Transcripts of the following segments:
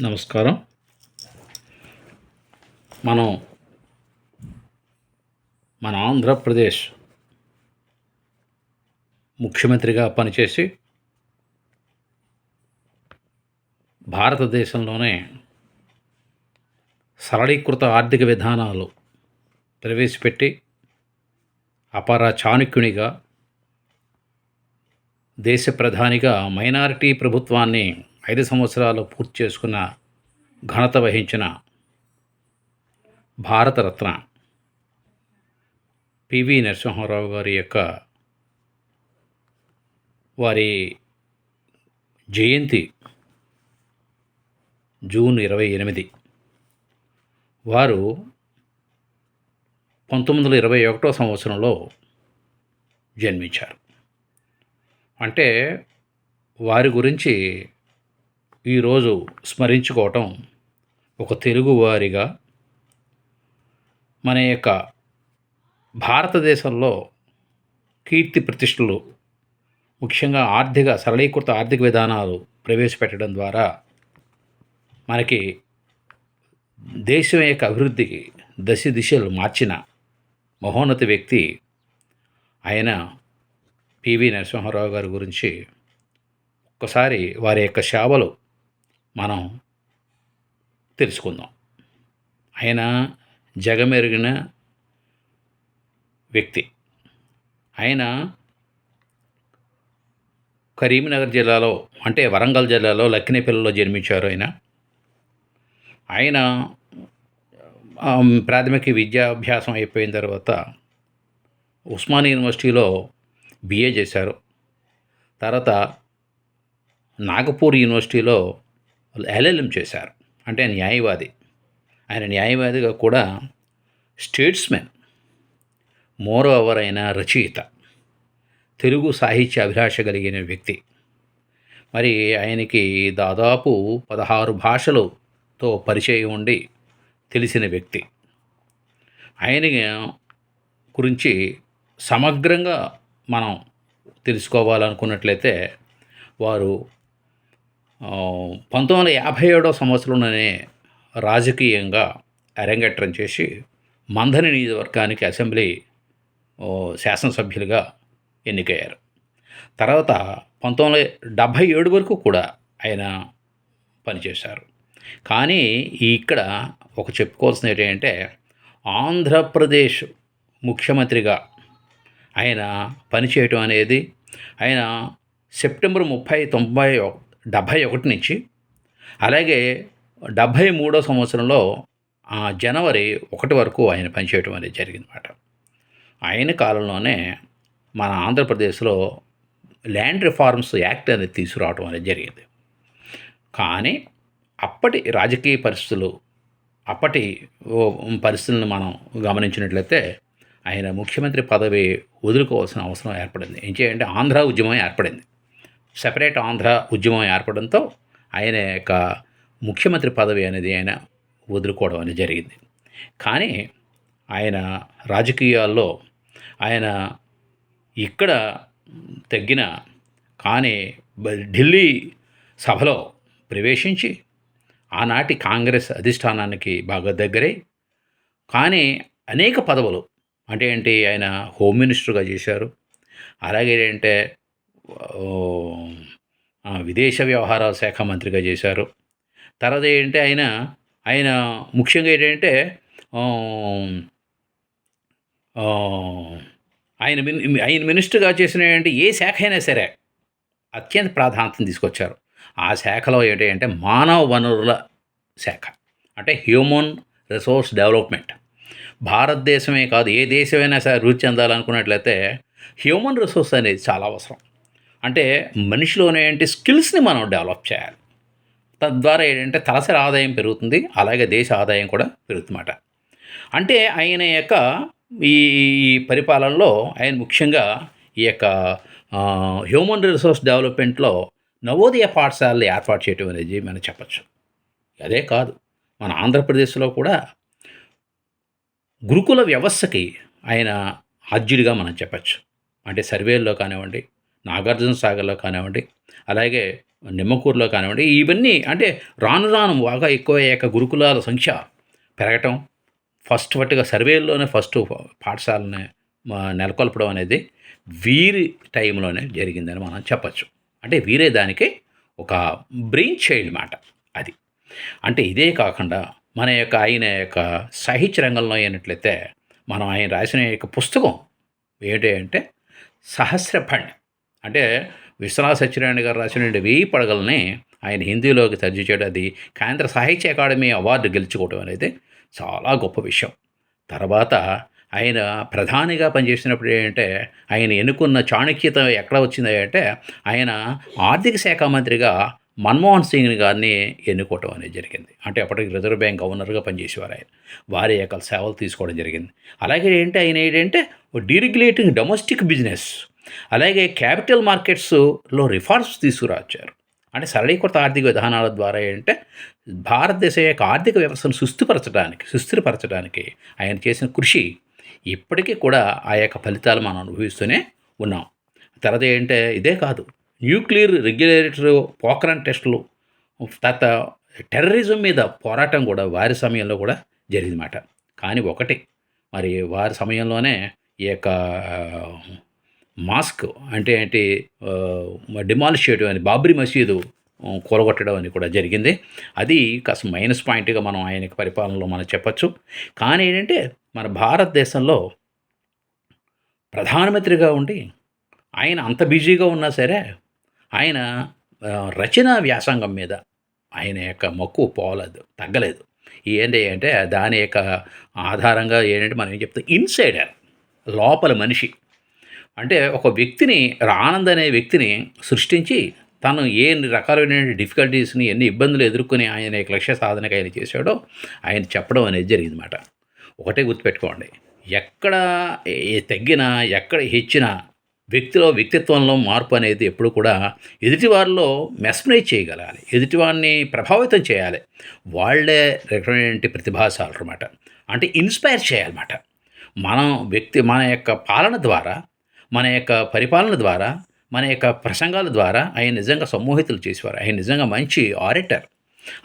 నమస్కారం. మనం మన ఆంధ్రప్రదేశ్ ముఖ్యమంత్రిగా పనిచేసి భారతదేశంలోనే సరళీకృత ఆర్థిక విధానాలు ప్రవేశపెట్టి అపార చాణుక్యునిగా దేశ ప్రధానిగా మైనారిటీ ప్రభుత్వాన్ని ఐదు సంవత్సరాలు పూర్తి చేసుకున్న ఘనత వహించిన భారతరత్న పివి నరసింహారావు గారి యొక్క వారి జయంతి జూన్ ఇరవై ఎనిమిది. వారు పంతొమ్మిది వందల ఇరవై ఒకటో సంవత్సరంలో జన్మించారు. అంటే వారి గురించి ఈరోజు స్మరించుకోవటం ఒక తెలుగువారిగా మన యొక్క భారతదేశంలో కీర్తి ప్రతిష్టలు ముఖ్యంగా ఆర్థిక సరళీకృత ఆర్థిక విధానాలు ప్రవేశపెట్టడం ద్వారా మనకి దేశం యొక్క అభివృద్ధికి దశ దిశలు మార్చిన మహోన్నత వ్యక్తి ఆయన పివి నరసింహారావు గారి గురించి ఒక్కసారి వారి యొక్క సేవలు మనం తెలుసుకుందాం. ఆయన జగమెరిగిన వ్యక్తి. ఆయన కరీంనగర్ జిల్లాలో అంటే వరంగల్ జిల్లాలో లక్కినేపల్లిలో జన్మించారు ఆయన. ఆయన ప్రాథమిక విద్యాభ్యాసం అయిపోయిన తర్వాత ఉస్మాని యూనివర్సిటీలో బిఏ చేశారు. తర్వాత నాగపూర్ యూనివర్సిటీలో ఎల్ఎల్ఎం చేశారు. అంటే న్యాయవాది. ఆయన న్యాయవాదిగా కూడా స్టేట్స్మెన్. మోరో ఓవర్ అయిన రచయిత. తెలుగు సాహిత్య అభిలాష కలిగిన వ్యక్తి. మరి ఆయనకి దాదాపు పదహారు భాషలతో పరిచయం ఉండి తెలిసిన వ్యక్తి. ఆయన గురించి సమగ్రంగా మనం తెలుసుకోవాలనుకున్నట్లయితే వారు పంతొమ్మిది వందల యాభై ఏడో సంవత్సరంలోనే రాజకీయంగా అరంగేట్రం చేసి మంథని నియోజకవర్గానికి అసెంబ్లీ శాసనసభ్యులుగా ఎన్నికయ్యారు. తర్వాత పంతొమ్మిది వందల డెబ్భై ఏడు వరకు కూడా ఆయన పనిచేశారు. కానీ ఇక్కడ ఒక చెప్పుకోవాల్సింది ఏంటంటే ఆంధ్రప్రదేశ్ ముఖ్యమంత్రిగా ఆయన పనిచేయటం అనేది ఆయన సెప్టెంబర్ ముప్పై తొంభై డెబ్భై ఒకటి నుంచి అలాగే డెబ్భై మూడో సంవత్సరంలో ఆ, జనవరి ఒకటి వరకు ఆయన పనిచేయటం అనేది జరిగిందన్నమాట. ఆయన కాలంలోనే మన ఆంధ్రప్రదేశ్లో ల్యాండ్ రిఫార్మ్స్ యాక్ట్ అనేది తీసుకురావడం అనేది జరిగింది. కానీ అప్పటి రాజకీయ పరిస్థితులు అప్పటి పరిస్థితులను మనం గమనించినట్లయితే ఆయన ముఖ్యమంత్రి పదవి వదులుకోవాల్సిన అవసరం ఏర్పడింది. ఏం చేయాలంటే ఆంధ్ర ఉద్యమం ఏర్పడింది. సెపరేట్ ఆంధ్ర ఉద్యమం ఏర్పడంతో ఆయన యొక్క ముఖ్యమంత్రి పదవి అనేది ఆయన వదులుకోవడం అనేది జరిగింది. కానీ ఆయన రాజకీయాల్లో ఆయన ఇక్కడ తగ్గిన కానీ ఢిల్లీ సభలో ప్రవేశించి ఆనాటి కాంగ్రెస్ అధిష్టానానికి బాగా దగ్గరై కానీ అనేక పదవులు అంటే ఏంటి ఆయన హోమ్ మినిస్టర్గా చేశారు. అలాగే ఏంటంటే విదేశ వ్యవహారాల శాఖ మంత్రిగా చేశారు. తర్వాత ఏంటంటే ఆయన ఆయన ముఖ్యంగా ఏంటంటే ఆయన మిని ఆయన మినిస్టర్గా చేసిన ఏంటంటే ఏ శాఖ అయినా సరే అత్యంత ప్రాధాన్యతను తీసుకొచ్చారు. ఆ శాఖలో ఏంటి అంటే మానవ వనరుల శాఖ అంటే హ్యూమన్ రిసోర్స్ డెవలప్మెంట్. భారతదేశమే కాదు ఏ దేశమైనా సరే అభివృద్ధి చెందాలనుకున్నట్లయితే హ్యూమన్ రిసోర్స్ అనేది చాలా అవసరం. అంటే మనిషిలోనే ఏంటి స్కిల్స్ని మనం డెవలప్ చేయాలి. తద్వారా ఏంటంటే తలసరి ఆదాయం పెరుగుతుంది అలాగే దేశ ఆదాయం కూడా పెరుగుతుందన్నమాట. అంటే ఆయన యొక్క ఈ పరిపాలనలో ఆయన ముఖ్యంగా ఈ యొక్క హ్యూమన్ రిసోర్స్ డెవలప్మెంట్లో నవోదయ పాఠశాలలు ఏర్పాటు చేయటం అనేది మనం చెప్పచ్చు. అదే కాదు మన ఆంధ్రప్రదేశ్లో కూడా గురుకుల వ్యవస్థకి ఆయన ఆద్యుడిగా మనం చెప్పచ్చు. అంటే సర్వేల్లో కానివ్వండి నాగార్జున సాగర్లో కానివ్వండి అలాగే నిమ్మకూరులో కానివ్వండి ఇవన్నీ అంటే రాను రాను బాగా ఎక్కువయ్యాక గురుకులాల సంఖ్య పెరగటం ఫస్ట్ ఫట్గా సర్వేల్లోనే ఫస్ట్ పాఠశాలని నెలకొల్పడం అనేది వీరి టైంలోనే జరిగిందని మనం చెప్పచ్చు. అంటే వీరే దానికి ఒక బ్రెయిన్ చైల్డ్ మాట అది. అంటే ఇదే కాకుండా మన యొక్క ఆయన యొక్క సాహిత్య రంగంలో అయినట్లయితే మనం ఆయన రాసిన యొక్క పుస్తకం ఏంటి అంటే సహస్రఫండ్ అంటే విశ్వనాథ సత్యనారాయణ గారు రాసిన వెయ్యి పడగల్ని ఆయన హిందీలోకి తర్జు చేయడం అది కేంద్ర సాహిత్య అకాడమీ అవార్డు గెలుచుకోవడం అనేది చాలా గొప్ప విషయం. తర్వాత ఆయన ప్రధానిగా పనిచేసినప్పుడు ఏంటంటే ఆయన ఎన్నుకున్న చాణక్యత ఎక్కడ వచ్చింది అంటే ఆయన ఆర్థిక శాఖ మంత్రిగా మన్మోహన్ సింగ్ గారిని ఎన్నుకోవటం అనేది జరిగింది. అంటే అప్పటికి రిజర్వ్ బ్యాంక్ గవర్నర్గా పనిచేసేవారు ఆయన. వారి యొక్క సేవలు తీసుకోవడం జరిగింది. అలాగే ఏంటి ఆయన ఏంటంటే డీరెగ్యులేటింగ్ డొమెస్టిక్ బిజినెస్ అలాగే క్యాపిటల్ మార్కెట్స్లో రిఫార్మ్స్ తీసుకురాచారు అంటే సరళీకృత ఆర్థిక విధానాల ద్వారా ఏంటంటే భారతదేశ యొక్క ఆర్థిక వ్యవస్థను సుస్థిరపరచడానికి సుస్థిరపరచడానికి ఆయన చేసిన కృషి ఇప్పటికీ కూడా ఆ యొక్క ఫలితాలు మనం అనుభవిస్తూనే ఉన్నాం. తర్వాత ఏంటంటే ఇదే కాదు న్యూక్లియర్ రెగ్యులేటర్ పోక్రాన్ టెస్టులు తర్వాత టెర్రరిజం మీద పోరాటం కూడా వారి సమయంలో కూడా జరిగిందన్నమాట. కానీ ఒకటి మరి వారి సమయంలోనే ఈ యొక్క మాస్క్ అంటే ఏంటి డిమాలిష్ చేయడం అని బాబ్రీ మసీదు కూలగొట్టడం అని కూడా జరిగింది. అది కాస్త మైనస్ పాయింట్గా మనం ఆయన పరిపాలనలో మనం చెప్పచ్చు. కానీ ఏంటంటే మన భారతదేశంలో ప్రధానమంత్రిగా ఉండి ఆయన అంత బిజీగా ఉన్నా సరే ఆయన రచనా వ్యాసంగం మీద ఆయన యొక్క మక్కువ పోలేదు తగ్గలేదు. ఏంటి అంటే దాని యొక్క ఆధారంగా ఏంటంటే మనం ఏం చెప్తాం ఇన్సైడర్ లోపల మనిషి. అంటే ఒక వ్యక్తిని ఆనంద్ అనే వ్యక్తిని సృష్టించి తను ఏ రకాలైన డిఫికల్టీస్ని ఎన్ని ఇబ్బందులు ఎదుర్కొని ఆయన లక్ష్య సాధనకు ఆయన చేశాడో ఆయన చెప్పడం అనేది జరిగిందన్నమాట. ఒకటే గుర్తుపెట్టుకోండి. ఎక్కడ తగ్గినా ఎక్కడ హెచ్చినా వ్యక్తిలో వ్యక్తిత్వంలో మార్పు అనేది ఎప్పుడు కూడా ఎదుటివారిలో మెస్మరైజ్ చేయగలగాలి ఎదుటివారిని ప్రభావితం చేయాలి. వాళ్ళే రకమైన ప్రతిభాశాలు అనమాట అంటే ఇన్స్పైర్ చేయాలన్నమాట. మనం వ్యక్తి మన యొక్క పాలన ద్వారా మన యొక్క పరిపాలన ద్వారా మన యొక్క ప్రసంగాల ద్వారా ఆయన నిజంగా సమ్మోహితులు చేసేవారు. ఆయన నిజంగా మంచి ఆరిటర్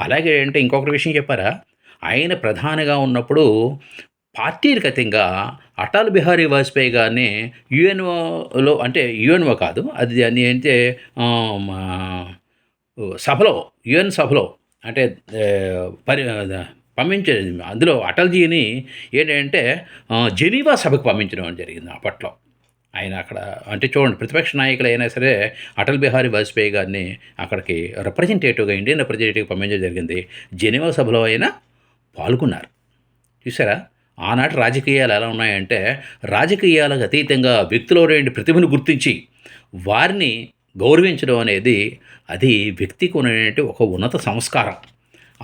అలాగే అంటే ఇంకొక విషయం చెప్పారా? ఆయన ప్రధానిగా ఉన్నప్పుడు పార్టీలకు అటల్ బిహారీ వాజ్పేయి గారిని యుఎన్ఓలో అంటే యుఎన్ఓ కాదు అది అని అంటే సభలో యుఎన్ సభలో అంటే పరి పంపించేది అందులో అటల్జీని ఏంటంటే జెనీవా సభకు పంపించడం జరిగింది అప్పట్లో. ఆయన అక్కడ అంటే చూడండి ప్రతిపక్ష నాయకులు అయినా సరే అటల్ బిహారీ వాజ్పేయి గారిని అక్కడికి రిప్రజెంటేటివ్గా ఇండియన్ రిప్రజెంటేటివ్ పంపించడం జరిగింది. జెనీవా సభలో అయినా పాల్గొన్నారు. చూసారా? ఆనాటి రాజకీయాలు ఎలా ఉన్నాయంటే రాజకీయాలకు అతీతంగా వ్యక్తిలో ఉండే ప్రతిభను గుర్తించి వారిని గౌరవించడం అనేది అది వ్యక్తికి ఉన్నటువంటి ఒక ఉన్నత సంస్కారం.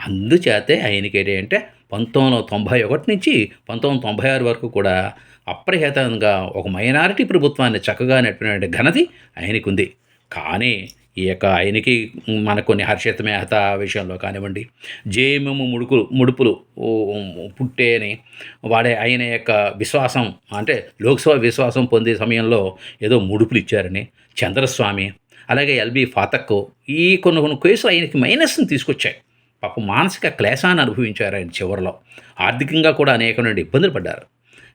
అందుచేతే ఆయనకి ఏంటంటే పంతొమ్మిది వందల తొంభై ఒకటి నుంచి పంతొమ్మిది వందల తొంభై ఆరు వరకు కూడా అప్రహేతంగా ఒక మైనారిటీ ప్రభుత్వాన్ని చక్కగా నడిపినటువంటి ఘనతి ఆయనకుంది. కానీ ఈ యొక్క ఆయనకి మన కొన్ని హర్షిత మేహత విషయంలో కానివ్వండి జేఎంఎం ముడుకులు ముడుపులు పుట్టే అని వాడే ఆయన యొక్క విశ్వాసం అంటే లోక్సభ విశ్వాసం పొందే సమయంలో ఏదో ముడుపులు ఇచ్చారని చంద్రస్వామి అలాగే ఎల్బి ఫాతక్ ఈ కొన్ని కొన్ని కేసులు ఆయనకి మైనస్ని తీసుకొచ్చాయి. పాపం మానసిక క్లేశాన్ని అనుభవించారు ఆయన చివరిలో. ఆర్థికంగా కూడా అనేకమైన ఇబ్బందులు పడ్డారు.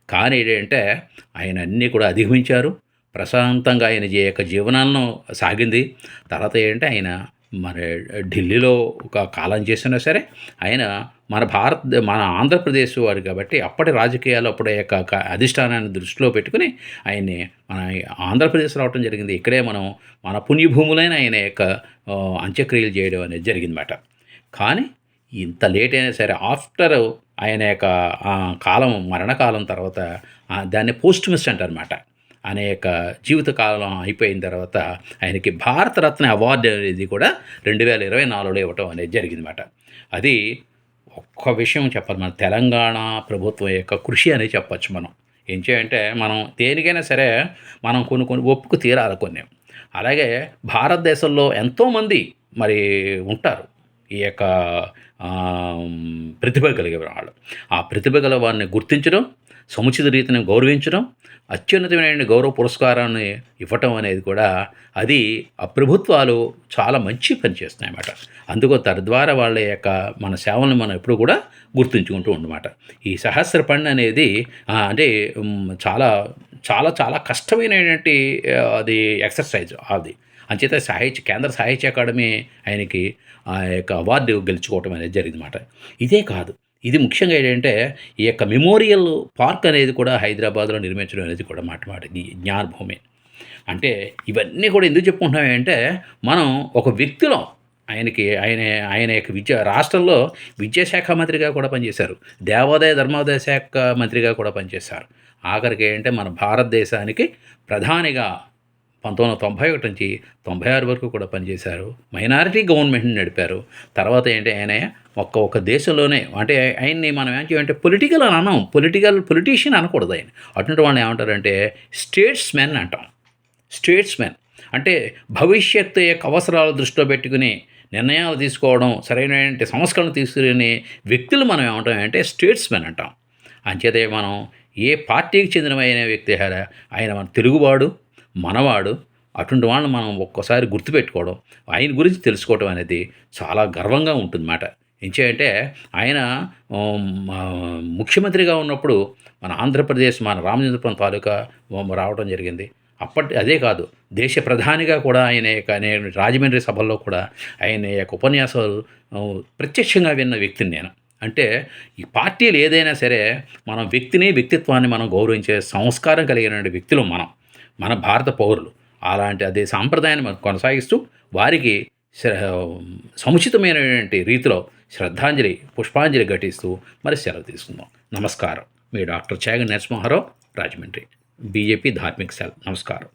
కానీ ఏంటంటే ఆయన అన్నీ కూడా అధిగమించారు. ప్రశాంతంగా ఆయన యొక్క జీవనాలను సాగింది. తర్వాత ఏంటంటే ఆయన మరి ఢిల్లీలో ఒక కాలం చేసినా సరే ఆయన మన భారత్ మన ఆంధ్రప్రదేశ్ వారు కాబట్టి అప్పటి రాజకీయాలు అప్పుడే యొక్క అధిష్టానాన్ని దృష్టిలో పెట్టుకుని ఆయన్ని మన ఆంధ్రప్రదేశ్ రావడం జరిగింది. ఇక్కడే మనం మన పుణ్యభూములైన ఆయన యొక్క అంత్యక్రియలు చేయడం అనేది జరిగిందన్నమాట. కానీ ఇంత లేట్ అయినా సరే ఆఫ్టర్ ఆయన యొక్క కాలం మరణకాలం తర్వాత దాన్ని దాన్ని పోస్ట్మిస్ట్ అంటారనమాట ఆయన యొక్క జీవితకాలం అయిపోయిన తర్వాత ఆయనకి భారతరత్న అవార్డు అనేది కూడా రెండు వేల ఇరవై నాలుగులో ఇవ్వటం అనేది జరిగిందన్నమాట. అది ఒక్క విషయం చెప్పాలి మన తెలంగాణ ప్రభుత్వం యొక్క కృషి అనేది చెప్పచ్చు మనం. ఏం చేయంటే మనం దేనికైనా సరే మనం కొన్ని కొన్ని ఒప్పుకు తీరాలి కొన్ని. అలాగే భారతదేశంలో ఎంతోమంది మరి ఉంటారు. ఈ యొక్క ప్రతిభ కలిగే వాళ్ళు. ఆ ప్రతిభ గల వారిని గుర్తించడం సముచిత రీతిని గౌరవించడం అత్యున్నతమైన గౌరవ పురస్కారాన్ని ఇవ్వటం అనేది కూడా అది ఆ ప్రభుత్వాలు చాలా మంచి పని చేస్తున్నాయి అన్నమాట. అందుకో తద్వారా వాళ్ళ యొక్క మన సేవలను మనం ఎప్పుడు కూడా గుర్తుంచుకుంటూ ఉండమాట. ఈ సహస్ర పని అనేది అంటే చాలా చాలా చాలా కష్టమైనటువంటి అది ఎక్సర్సైజ్ అది అంచేత సాహిత్య కేంద్ర సాహిత్య అకాడమీ ఆయనకి ఆ యొక్క అవార్డు గెలుచుకోవటం అనేది జరిగిందన్నమాట. ఇదే కాదు ఇది ముఖ్యంగా ఏంటంటే ఈ యొక్క మెమోరియల్ పార్క్ అనేది కూడా హైదరాబాద్లో నిర్మించడం అనేది కూడా మాట మాట జ్ఞానభూమి. అంటే ఇవన్నీ కూడా ఎందుకు చెప్పుకుంటున్నామంటే మనం ఒక వ్యక్తిలో ఆయనకి ఆయన ఆయన యొక్క విద్య రాష్ట్రంలో విద్యాశాఖ మంత్రిగా కూడా పనిచేశారు. దేవాదాయ ధర్మాదాయ శాఖ మంత్రిగా కూడా పనిచేశారు. ఆఖరికి ఏంటంటే మన భారతదేశానికి ప్రధానిగా పంతొమ్మిది వందల తొంభై ఒకటి నుంచి తొంభై ఆరు వరకు కూడా పనిచేశారు. మైనారిటీ గవర్నమెంట్ని నడిపారు. తర్వాత ఏంటి ఆయన ఒక్క ఒక్క దేశంలోనే అంటే ఆయన్ని మనం ఏం చేయాలంటే పొలిటికల్ అని అన్నాం. పొలిటికల్ పొలిటీషియన్ అనకూడదు ఆయన. అటువంటి వాళ్ళని ఏమంటారంటే స్టేట్స్ మెన్ అంటాం. స్టేట్స్మెన్. అంటే భవిష్యత్తు యొక్క అవసరాలు దృష్టిలో పెట్టుకుని నిర్ణయాలు తీసుకోవడం సరైన సంస్కరణ తీసుకునే వ్యక్తులు మనం ఏమంటాం అంటే స్టేట్స్మెన్ అంటాం. అంచేతే మనం ఏ పార్టీకి చెందినమైన వ్యక్తి అయినా ఆయన మన తెలుగువాడు. మనవాడు అటువంటి వాళ్ళని మనం ఒక్కోసారి గుర్తుపెట్టుకోవడం ఆయన గురించి తెలుసుకోవడం అనేది చాలా గర్వంగా ఉంటుందన్నమాట. ఎంచేయంటే ఆయన ముఖ్యమంత్రిగా ఉన్నప్పుడు మన ఆంధ్రప్రదేశ్ మన రామచంద్రపురం తాలూకా రావడం జరిగింది. అప్పటి అదే కాదు దేశ ప్రధానిగా కూడా ఆయన యొక్క నేను రాజమండ్రి సభల్లో కూడా ఆయన యొక్క ఉపన్యాసాలు ప్రత్యక్షంగా విన్న వ్యక్తిని నేను. అంటే ఈ పార్టీలు ఏదైనా సరే మనం వ్యక్తిని వ్యక్తిత్వాన్ని మనం గౌరవించే సంస్కారం కలిగిన వ్యక్తులు మనం. మన భారత పౌరులు. అలాంటి అదే సాంప్రదాయాన్ని మనం కొనసాగిస్తూ వారికి సముచితమైనటువంటి రీతిలో శ్రద్ధాంజలి పుష్పాంజలి ఘటిస్తూ మరి సెలవు తీసుకుందాం. నమస్కారం. మీ డాక్టర్ చాగ నరసింహారావు రాజమండ్రి. బీజేపీ ధార్మిక సెల్ నమస్కారం.